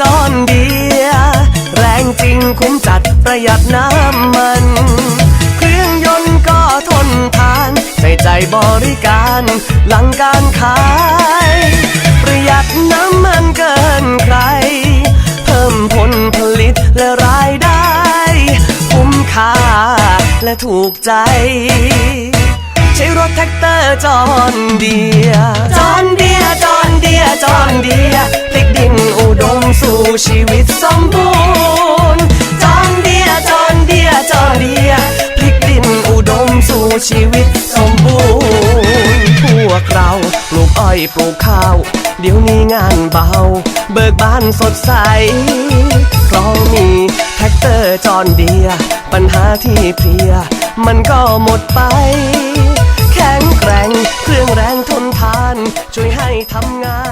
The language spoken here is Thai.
จอนเดีย แรงจริงคุ้มจัดประหยัดน้ำมัน เครื่องยนต์ก็ทนทานใส่ใจบริการหลังการขาย ประหยัดน้ำมันเกินใคร เพิ่มผลผลิตและรายได้ คุ้มค่าและถูกใจ ใช้รถแท็กเตอร์จอนเดียจอนเดียจอนเดียจอนเดีย ชีวิตสมบูรณ์จอนเดียจอนเดียจอนเดียพลิกดินอุดมสู่ชีวิตสมบูรณ์พวกเราปลูกอ้อยปลูกข้าว เดี๋ยวนี้งานเบา เบิกบานสดใสเพราะมีแท็กเตอร์จอนเดีย ปัญหาที่เพลีย มันก็หมดไป แข็งแกร่งเครื่องแรงทนทาน ช่วยให้ทำงาน